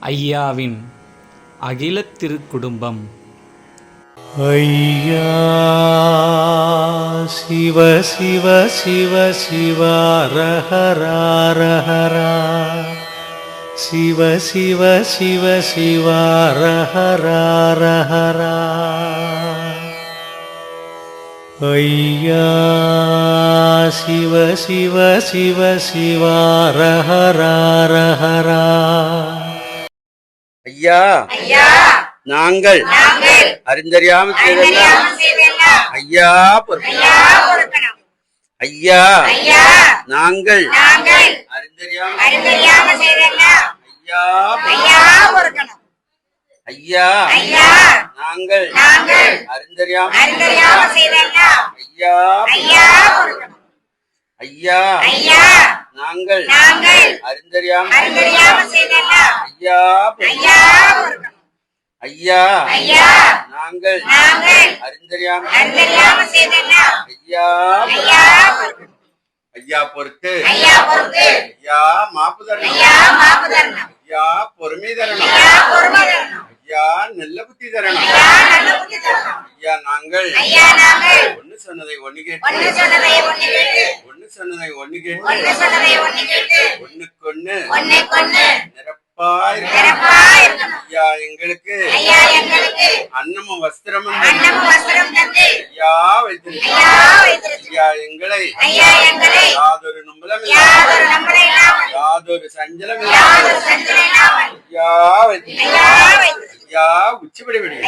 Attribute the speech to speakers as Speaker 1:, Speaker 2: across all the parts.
Speaker 1: ஐயாவின் அகில திருக்குடும்பம்.
Speaker 2: ஐயா சிவ சிவ சிவ சிவ ரஹரா சிவ சிவ சிவ சிவ ரஹரா ஐயா சிவ சிவ சிவ சிவ ரஹரா
Speaker 3: ஐயா நாங்கள் அறிந்தறியாமல் செய்தெல்லாம் ஐயா
Speaker 4: பொறுக்கணும்.
Speaker 3: ஐயா நாங்கள் அறிந்தறியாமல்
Speaker 4: செய்தெல்லாம்
Speaker 3: ஐயா
Speaker 4: ஐயா பொறுக்கணும்.
Speaker 3: ஐயா
Speaker 4: ஐயா
Speaker 3: நாங்கள்
Speaker 4: செய்தெல்லாம்
Speaker 3: ஐயா
Speaker 4: ஐயா
Speaker 3: ஐயா நாங்கள்
Speaker 4: செய்தெல்லாம்
Speaker 3: ஐயா
Speaker 4: ஐயா
Speaker 3: ஐயா நாங்கள்
Speaker 4: செய்தெல்லாம்
Speaker 3: ஐயா
Speaker 4: ஐயா
Speaker 3: பொறுத்து.
Speaker 4: ஐயா பொறுத்து.
Speaker 3: ஐயா மாப்பு தரணும்.
Speaker 4: ஐயா மாப்பு தரணும்.
Speaker 3: ஐயா பொறுமை தரணும்.
Speaker 4: ஐயா பொறுமை தரணும்.
Speaker 3: ஐயா நல்ல புத்தி தரணும்.
Speaker 4: ஐயா நல்ல புத்தி தரணும்.
Speaker 3: ஐயா நாங்கள்
Speaker 4: ஐயா நாங்கள்
Speaker 3: ஒண்ணு சொன்னதை ஒண்ணு கேட்டு
Speaker 4: ஒண்ணு சொன்னதை ஒண்ணு கேட்டு
Speaker 3: சொன்னதை ஒண்ணு கேட்டு
Speaker 4: ஒண்ணு சொன்னதை ஒண்ணு
Speaker 3: ஐயா எங்களுக்கு அன்னமும் வஸ்திரமும் ஐயா வைத்திருக்க
Speaker 4: ஐயா
Speaker 3: எங்களை யாதொரு நம்பலம்
Speaker 4: யாதொரு
Speaker 3: சஞ்சலம் ஐயா வைத்திருக்க
Speaker 4: ஐயா
Speaker 3: உச்சிபடி விடு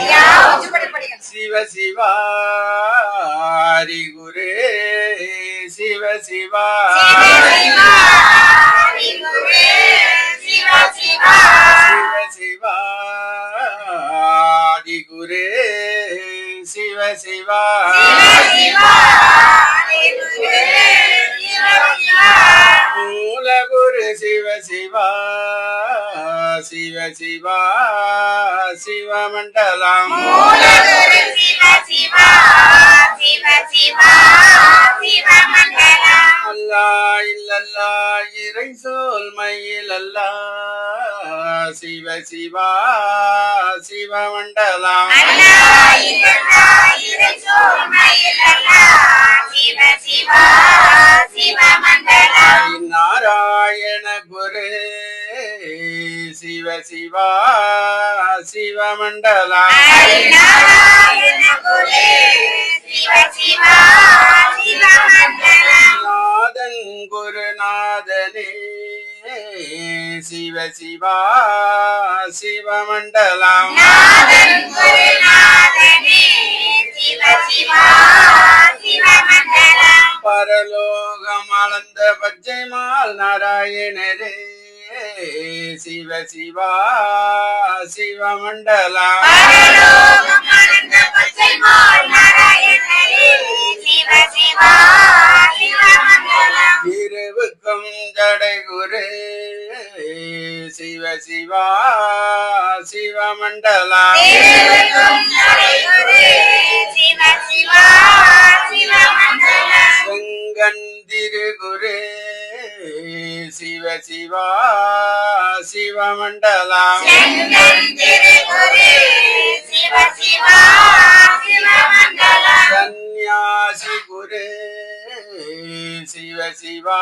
Speaker 3: சிவ சிவா. சிவ
Speaker 4: சிவா சிவ. சிவா
Speaker 3: குரு சிவ சிவா
Speaker 4: சிவ சிவா
Speaker 3: சிவமண்டலம். அல்லா இல்லல்லா இறை சொல் மயில் அல்லா சிவ சிவா சிவமண்டலம்.
Speaker 4: அல்லா இல்லல்லா சிவ சிவா
Speaker 3: சிவமண்டலம்
Speaker 4: ஹரிநாராயண குரு சிவ சிவா சிவ மண்டலம்
Speaker 3: நாதன் குருநாதனே சிவ சிவா சிவமண்டலம் பரலோகம் அளந்த பச்சைமால் நாராயணரே சிவ சிவா சிவமண்டலம்
Speaker 4: பரலோகம் அனந்த பச்சைமால் நாராயணரே சிவ சிவா சிவ மண்டலம்
Speaker 3: இருவுக்கும் ஜடை குரு சிவ சிவா சிவமண்டலம்
Speaker 4: திருவுக்கும் நடைகுரு சிவ சிவா சிவ மண்டலம்
Speaker 3: செங்கண் திருகுரு சிவ சிவா சிவமண்டலம்
Speaker 4: செங்கன் திருகுரு சிவ சிவா சிவ மண்டலம்
Speaker 3: சந்நியாசி குரு சிவ சிவா சிவமண்டலம்.
Speaker 4: சந்நியாசி குரு சிவ சிவா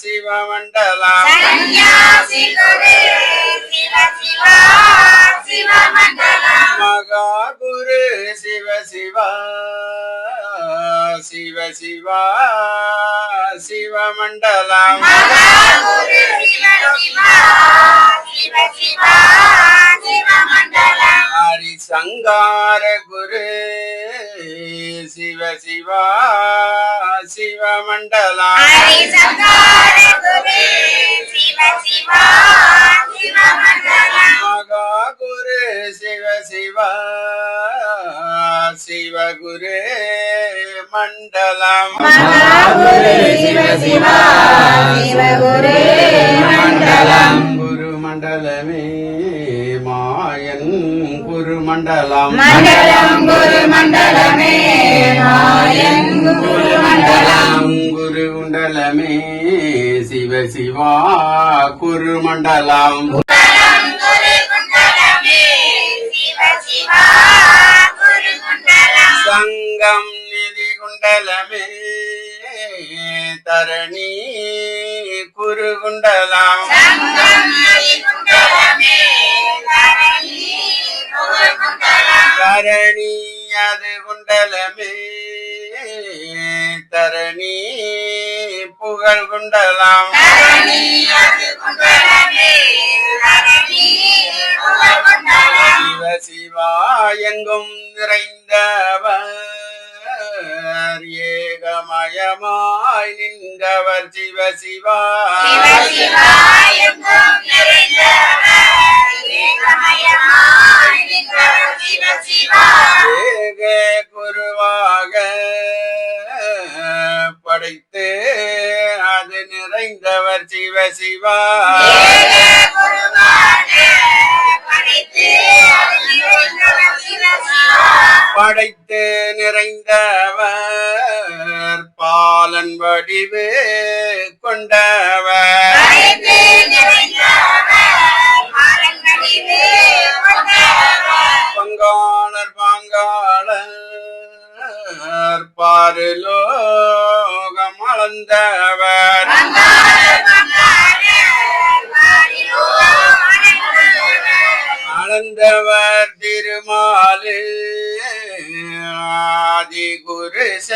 Speaker 3: சிவமண்டலம்.
Speaker 4: மகாகுரு சிவ சிவா சிவ சிவா சிவ மண்டலம்
Speaker 3: ஹரி சங்கார குரு சிவ சிவா சிவமண்டலம்.
Speaker 4: ஹரி சங்கார குரு சிவ சிவா
Speaker 3: மகா குரு சிவ சிவா சிவகுரு மண்டலம்.
Speaker 4: மண்டலம்.
Speaker 3: குரு மண்டலமே மாயன் குரு மண்டலம்.
Speaker 4: மண்டலம் குரு மண்டலமே மாயன் குரு மண்டலம்.
Speaker 3: குண்டலமே சிவ சிவா குருமண்டலம். சங்கம்
Speaker 4: நிதி
Speaker 3: குண்டலமே தரணி குருகுண்டலாம். தரணி அது குண்டலமே தரணி புகழ் கொண்டலாம். சிவ சிவா எங்கும் நிறைந்தவர். ஏகமயமாய் நின்றவர் சிவ சிவா. ஏக சிவ சிவா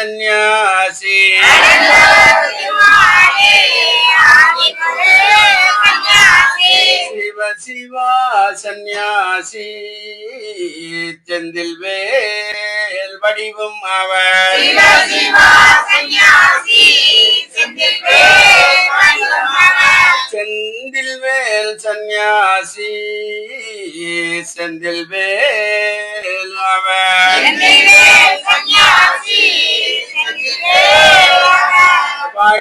Speaker 3: சந்நியாசி சிவ சிவா சந்நியாசி செந்தில் வேல் வடிவும் அவர் செந்தில் வேல் சந்நியாசி செந்தில் வேல் அவர்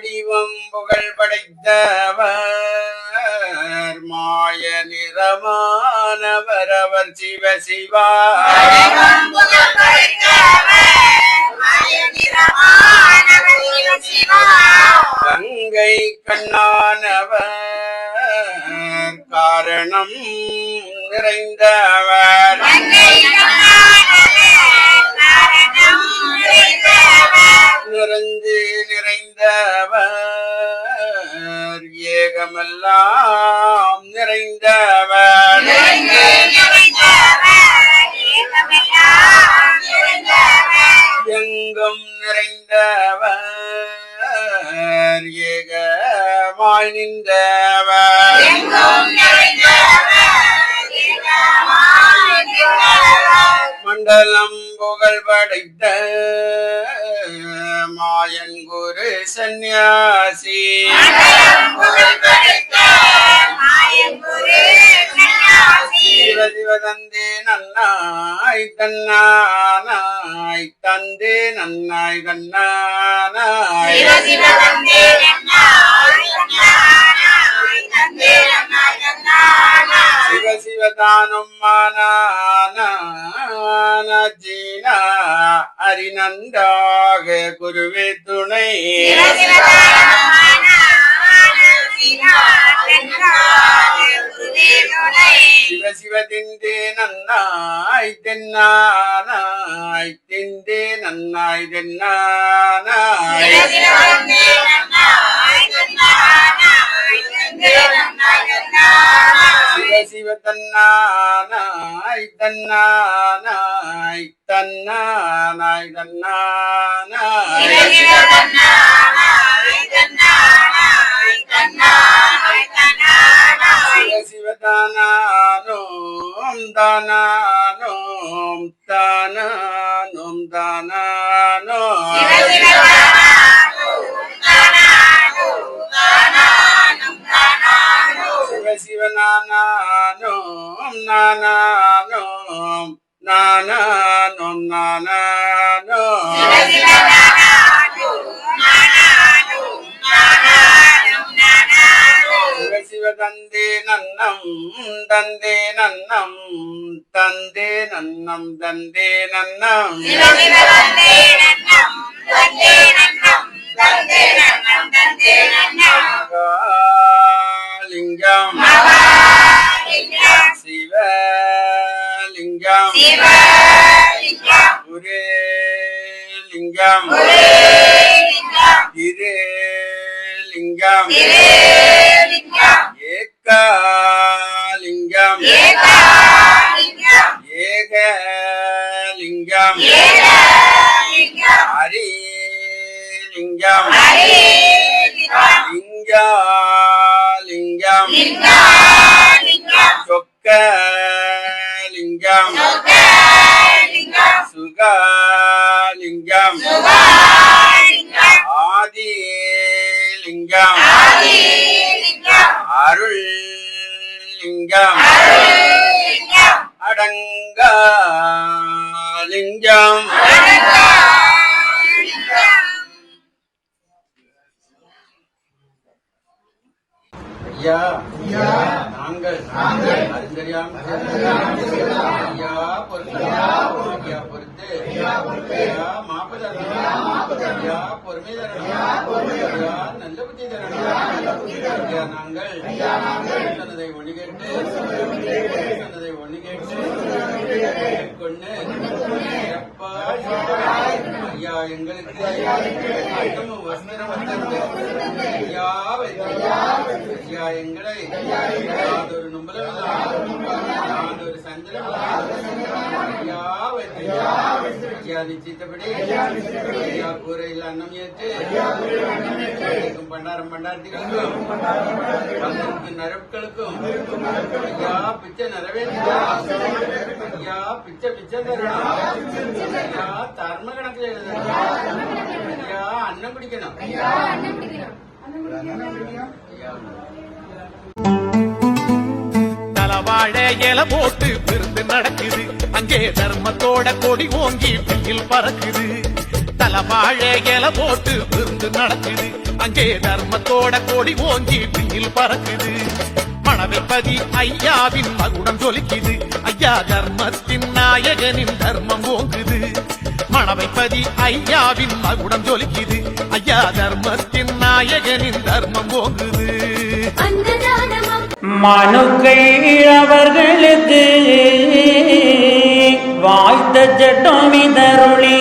Speaker 3: வடிவம் புகழ் படைத்தவர். மாய நிறமானவர் அவர் சிவ சிவா கங்கை கண்ணானவர் காரணம் நிறைந்தவர். நிறைந்து நிறைந்தவர் ஏகமெல்லாம் நிறைந்தவர். எங்கும் நிறைந்தவர் ஏகமாய் நின்றவர். மண்டலம் புகழ் படைத்த மாயன் குரு சந்நியாசி சிவ சிவ தந்தே நன்னாய் தன்னானாய். தந்தே நன்னாய் தன்னானாய். சிவ சிவ தானும் மானான ஜீனா அரிநன்றாக குருவே துணை. சிவ சிவ திந்தே நன்னாய் தென்னானாய். திந்தே நன்னாய் தென்னானாய். சிவ சிவ தன்னானாய் தன்னானாய் தன்னானாய் தன்னானாய் நானானோ சிவ சிவ தந்தே நன்னம் தந்தே நன்னம் தந்தே நன்னம் தந்தே நன்னம் லிங்கம் சிவலிங்கம் ஒரே லிங்கம். லிங்கம். லிங்கம். ஐயா நாங்கள் அறிந்தறியாம ஐயா பொறுத்து ஐயா பொறுத்து ஐயா மாப்பு தரணும் ஐயா பொறுமை தரணும் ஐயா நல்ல புத்தி தரணும் ஐயா நாங்கள் சொன்னதை ஒண்ணு கேட்டு சொன்னதை ஒண்ணு கேட்டு கொண்டு சிறப்பா ஐயா எங்களுக்கு அன்னமும் வஸ்திரம் தந்து ஐயா ஐயா எங்களை யாதொரு நும்பலம் யாதொரு சஞ்சலம் ஐயா ஐயா நிச்சயித்தபடி ஐயா கூரையில் அன்னம் ஏற்று கிடைக்கும் பண்டாரம் பண்டாரத்திகளுக்கும் வந்திருக்கு நரப்புகளுக்கும் ஐயா பிச்சை நிறைவேற்றா ஐயா பிச்சை பிச்சை தரணும். ஐயா தர்ம கணக்கில் எழுதணும். ஐயா அன்னம் குடிக்கணும்? ஐயா
Speaker 5: வாழ இல போட்டு விருந்து நடக்குது. அங்கே தர்மத்தோட கொடி ஓங்கி வெயில் பறக்குது. தலவாழ இல போட்டு விருந்து நடக்குது. அங்கே தர்மத்தோட கொடி ஓங்கி வெயில் பறக்குது. மணவிப்பதி ஐயாவின் மகுடம் ஜொலிக்குது. ஐயா தர்மத்தின் நாயகனின் தர்மம் ஓங்குது. மணவைப்பதி ஐயாவின் மகுடம் ஜொலிக்குது. ஐயா தர்மத்தின் நாயகனின் தர்மம் ஓங்குது.
Speaker 6: மனுக்கை அவர்களுக்கு வாய்த்த சட்டமிதருளி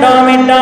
Speaker 6: dominant